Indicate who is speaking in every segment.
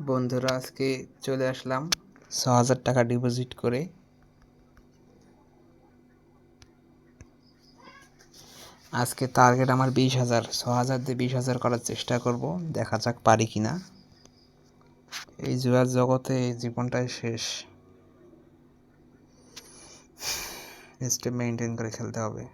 Speaker 1: বন্ধুরা, আজকে চলে আসলাম ছ হাজার টাকা ডিপোজিট করে। আজকে টার্গেট আমার বিশ হাজার ছ হাজার দিয়ে বিশ হাজার করার চেষ্টা করব, দেখা যাক পারি কি না এই জুয়ার জগতে জীবনটাই শেষ। স্টেপ মেনটেন করে খেলতে হবে।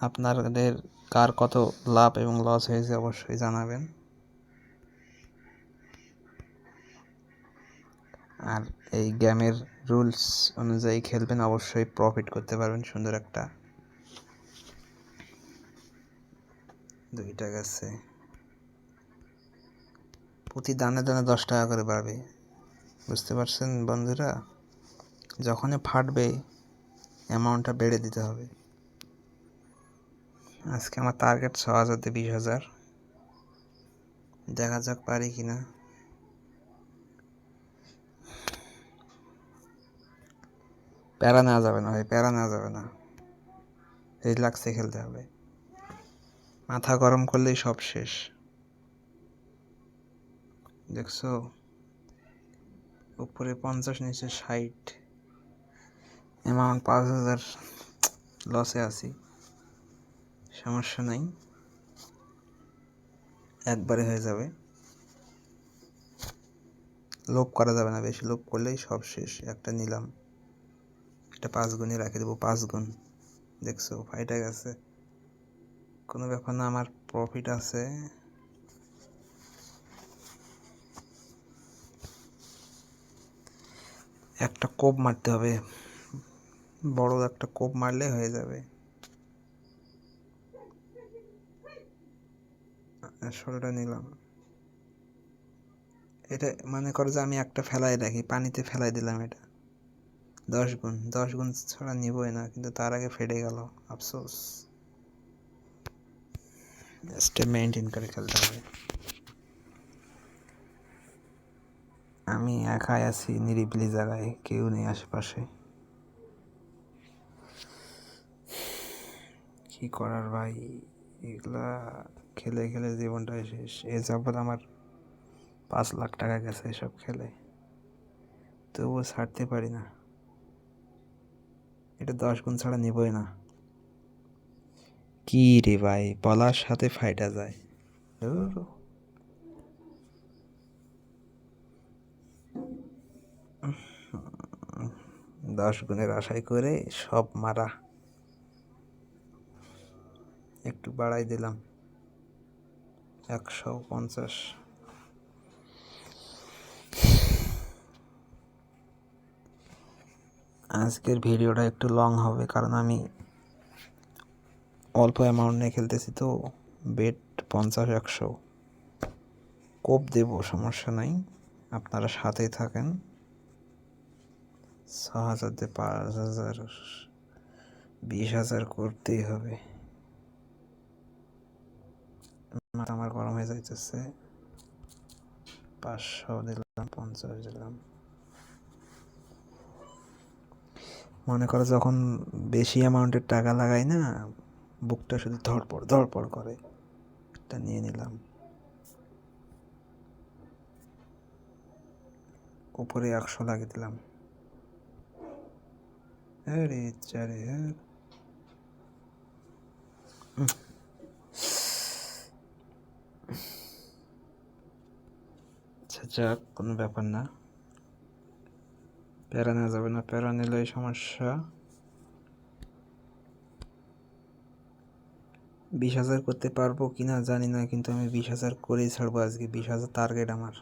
Speaker 1: আপনাদের কার কত লাভ এবং লস হয়েছে অবশ্যই জানাবেন। আর এই গেমের রুলস অনুযায়ী খেলবেন, অবশ্যই প্রফিট করতে পারবেন, সুন্দর একটা। দুইটা গেছে প্রতি দানে দানে দশ টাকা করে বাড়বে। বুঝতে পারছেন বন্ধুরা? যখনই ফাটবে অ্যামাউন্টটা বেড়ে দিতে হবে। আজকে আমার টার্গেট ছ হাজার থেকে বিশ হাজার। দেখা যাক পারি কি না প্যারা নেওয়া যাবে না ভাই, প্যারা নেওয়া যাবে না। রিল্যাক্সে খেলতে হবে। মাথা গরম করলেই সব শেষ। দেখছ? উপরে পঞ্চাশ, নিচে ষাট। অ্যামাউন্ট পাঁচ হাজার লসে আছি। সমস্যা নাই। একবারে হয়ে যাবে। লোভ করা যাবে না, বেশি লোভ করলেই সব শেষ। একটা নিলাম। এটা পাঁচ গুণে রাখে দেবো, পাঁচ গুণ। দেখছ, ফাইটা গেছে। কোনো ব্যাপার না, আমার প্রফিট আছে। একটা কোপ মারতে হবে। বড় একটা কোপ মারলে হয়ে যাবে। ষোলোটা নিলাম। এটা মনে করো যে আমি একটা ফেলাই রাখি, পানিতে ফেলাই দিলাম এটা। দশ গুণ দশ গুণ ছাড়া নিবই না, কিন্তু তার আগে ফেটে গেল, আফসোস। মেনটেন করে খেলতে হবে। আমি একাই আছি নিরিবিলি জায়গায়, কেউ নেই আশেপাশে। কি করার ভাই? এগুলা খেলে খেলে জীবনটা শেষ। এ যাবৎ আমার পাঁচ লাখ টাকা গেছে এসব খেলে। তবুও ছাড়তে পারি না। এটা দশ গুণ ছাড়া নিবই না। কি রে ভাই, বলার সাথে ফাইটা যায়। দশ গুণের আশায় করে সব মারা। একটু বাড়াই দিলাম। একশো পঞ্চাশ। আজকের ভিডিওটা একটু লং হবে, কারণ আমি অল্প অ্যামাউন্ট নিয়ে খেলতেছি, তো বেট পঞ্চাশ, একশো। কোপ দেব, সমস্যা নাই, আপনারা সাথেই থাকেন। ছ হাজার পাঁচ হাজার, বিশ হাজার করতেই হবে। মাথা আমার গরম হয়ে যাইতেছে। পাঁচশো দিলাম, পঞ্চাশ দিলাম। মনে করো যখন বেশি অ্যামাউন্টের টাকা লাগাই না, বুকটা শুধু ধরপড় ধরপড় করে এটা নিয়ে নিলাম। উপরে একশো লাগিয়ে দিলাম। আরে চারে হ্যাঁ। আচ্ছা যাক, কোনো ব্যাপার না। প্যারা নেওয়া যাবে না, প্যারা নিলে সমস্যা। বিশ হাজার করতে পারব কি না জানি না, কিন্তু আমি বিশ হাজার করেই ছাড়বো আজকে। বিশ হাজার টার্গেট আমার।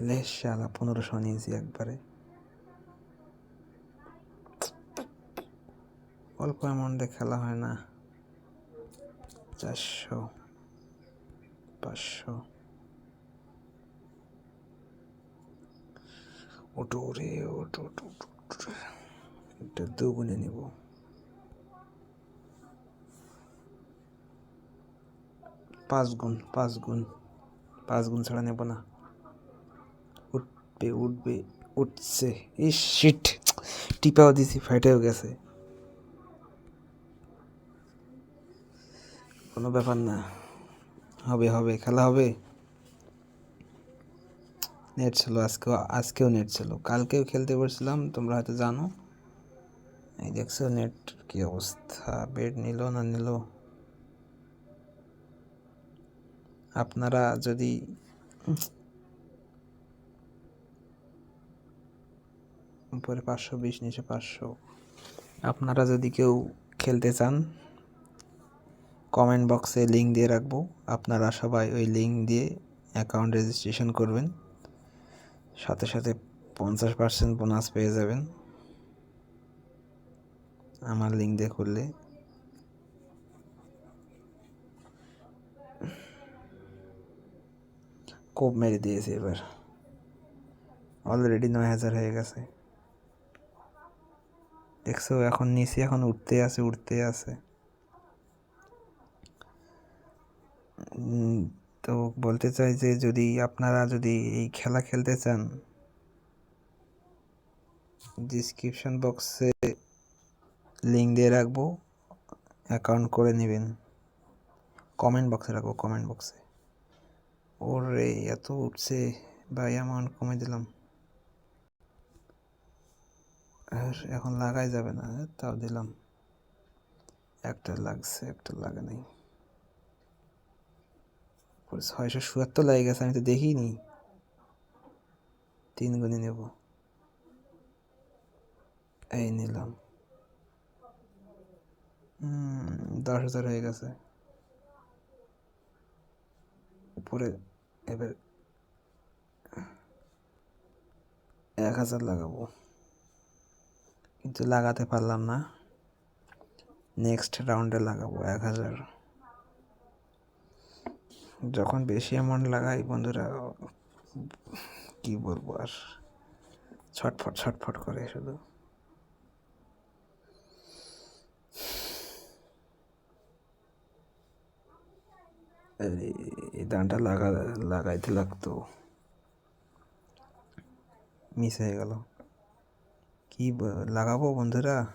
Speaker 1: লেশ পনেরোশো নিয়েছি একবারে। অল্প অ্যামাউন্টে খেলা হয় না। চারশো। পাঁচশো। ওটো রে, ওটো ওটো। এটা দুগুণে নেব। পাঁচ গুণ পাঁচ গুণ পাঁচ গুণ ছাড়া নেব না। উঠবে উঠবে, উঠছে। এই শিট টিপাও দিছি, ফাইটেও গেছে। কোনো ব্যাপার না। হবে হবে, খেলা হবে। নেট ছিল, আজকেও আজকেও নেট ছিল। কালকেও খেলতে বসছিলাম তোমরা হয়তো জানো। এই দেখছ নেট কি অবস্থা বেড নিল না নিল? আপনারা যদি উপরে পাঁচশো, বিশ, নিচে পাঁচশো, আপনারা যদি কেউ খেলতে চান কমেন্ট বক্সে লিঙ্ক দিয়ে রাখব। আপনারা সবাই ওই লিঙ্ক দিয়ে অ্যাকাউন্ট রেজিস্ট্রেশন করবেন। সাথে সাথে পঞ্চাশ পার্সেন্ট বোনাস পেয়ে যাবেন। আমার লিঙ্ক দিয়ে করলে কোপ মেরে দিয়েছে এবার। অলরেডি নয় হাজার হয়ে গেছে। দেখছ, এখন নিচে এখন উঠতে আছে উঠতে আছে। তো বলতে চাই যে যদি আপনারা যদি এই খেলা খেলতে চান ডিসক্রিপশন বক্সে লিঙ্ক দিয়ে রাখব অ্যাকাউন্ট করে নেবেন। কমেন্ট বক্সে রাখব কমেন্ট বক্সে ওরে, এত উঠছে, ভাই অ্যামাউন্ট কমে দিলাম। আর এখন লাগাই যাবে না, তাও দিলাম। একটা লাগছে, একটা লাগে নাই। ছয়শো সুয়াত্তর লাগে গেছে, আমি তো দেখিনি। তিন গুণে নেব। এই নিলাম। দশ হাজার হয়ে গেছে। উপরে এবার এক হাজার লাগাবো। কিন্তু লাগাতে পারলাম না। নেক্সট রাউন্ডে লাগাবো এক হাজার। যখন বেশি অ্যামাউন্ট লাগাই, বন্ধুরা, কি বলব আর? ছটফট ছটফট করে শুধু। এই- দানটা লাগা, লাগাইতে লাগতো। মিস হয়ে গেল। কি লাগাবো বন্ধুরা?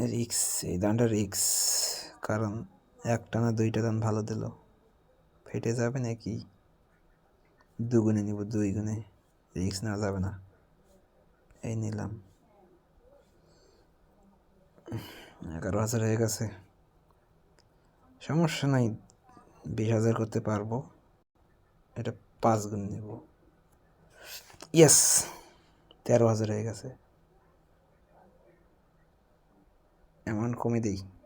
Speaker 1: রিক্স এই দানটা রিক্স কারণ একটা না দুইটা দান ভালো দিল। ফেটে যাবে নাকি? দুগুণে নিব, দুই গুণে। রিক্স না যাবে না। এই নিলাম। এগারো হাজার হয়ে গেছে। সমস্যা নাই, বিশ হাজার করতে পারব। এটা পাঁচ গুণ নেব। ইয়েস, তেরো হাজার হয়ে গেছে। এমন কমে দিই।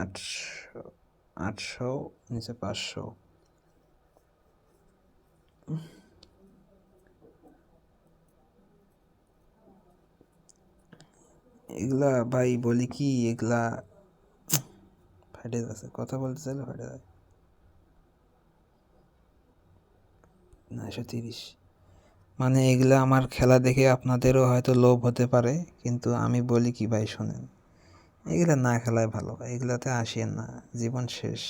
Speaker 1: আটশো আটশো, নিচে পাঁচশো। এগুলা ভাই বলি কি, এগুলা ফেটে যাচ্ছে কথা বলতে চাইলে ফেটে যায় নয়শো তিরিশ। মানে এগুলা আমার খেলা দেখে আপনাদেরও হয়তো লোভ হতে পারে, কিন্তু আমি বলি কি ভাই শোনেন। এগুলা না খেলাই ভালো, এগুলাতে আসেন না, জীবন শেষ।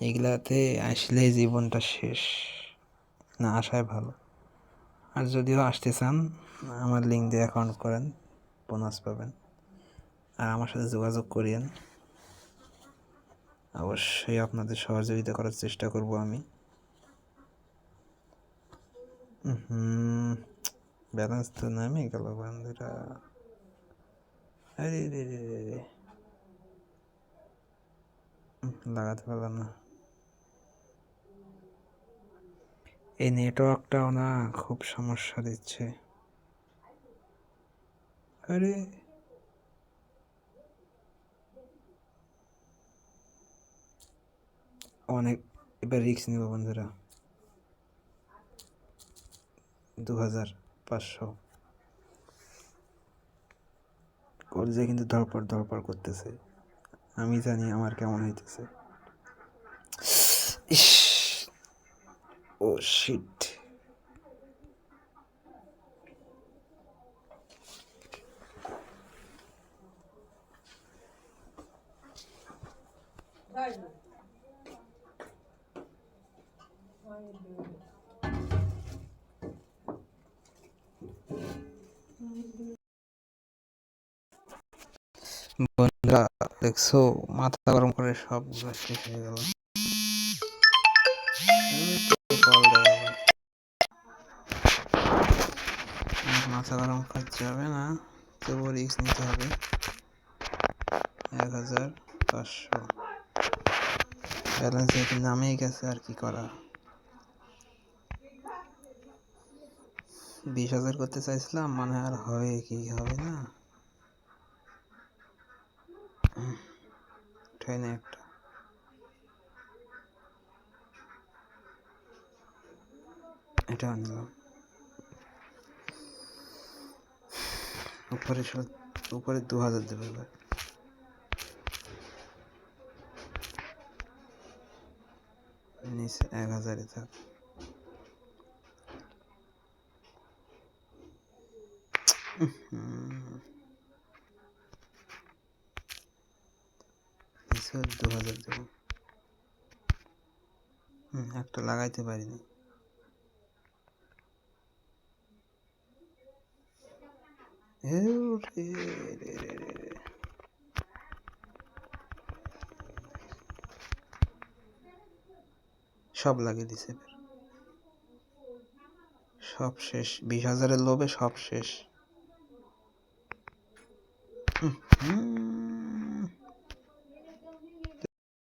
Speaker 1: এগুলাতে আসলে জীবনটা শেষ, না আসাই ভালো। আর যদিও আসতে চান, আমার লিঙ্ক দিয়ে অ্যাকাউন্ট করেন বোনাস পাবেন। আর আমার সাথে যোগাযোগ করিয়েন। অবশ্যই আপনাদের সহযোগিতা করার চেষ্টা করব আমি। হুম ব্যালেন্স তো নামে গেল বন্ধুরা আরে রে রে রে রে লাগাতে পারলাম না এই নেটওয়ার্কটাও না খুব সমস্যা দিচ্ছে আরে অনেক এবার রিক্স নেব বন্ধুরা দু হাজার পাঁচশো। কলেজে কিন্তু ধরপড় ধরপড় করতেছে। আমি জানি আমার কেমন হইতেছে। ইস ও শিট বন্ধুরা, দেখছ, মাথা গরম করে সবগুলো শেষ হয়ে গেল। মাথা গরম করতে হবে না, তবুও রিস্ক নিতে হবে। এক হাজার পাঁচশো। ব্যালেন্স যেহেতু নামেই গেছে, আর কি করা? বিশ হাজার করতে চাইছিলাম মানে আর হবে কি, হবে না? ট্রেনে একটা। এটাও নিলাম উপরে সব, উপরে দু হাজার দেবে এবার। নিচে এক হাজারে থাক। হুম। নিচে দু হাজার দেবো হুম একটা লাগাইতে পারিনি। সব লাগিয়ে দিছে সব শেষ। বিশ হাজারের লোভে সব শেষ। হুম।